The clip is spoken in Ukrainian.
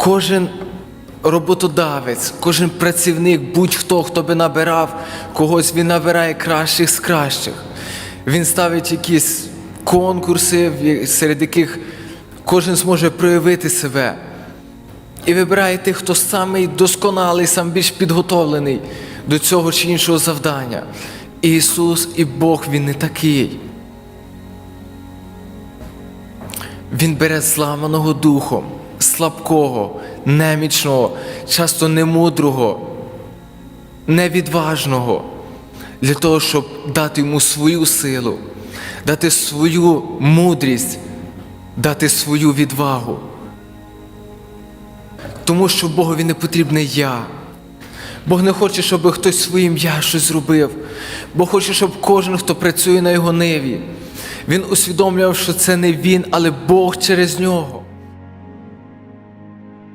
кожен роботодавець, кожен працівник, будь-хто, хто би набирав когось, він набирає кращих з кращих. Він ставить якісь конкурси, серед яких кожен зможе проявити себе. І вибирає тих, хто самий досконалий, сам більш підготовлений до цього чи іншого завдання. Ісус і Бог Він не такий. Він бере зламаного духом, слабкого, немічного, часто немудрого, невідважного, для того, щоб дати йому свою силу, дати свою мудрість, дати свою відвагу. Тому що Богові не потрібне я. Бог не хоче, щоб хтось своїм я щось зробив. Бог хоче, щоб кожен, хто працює на його ниві, він усвідомлював, що це не він, але Бог через нього.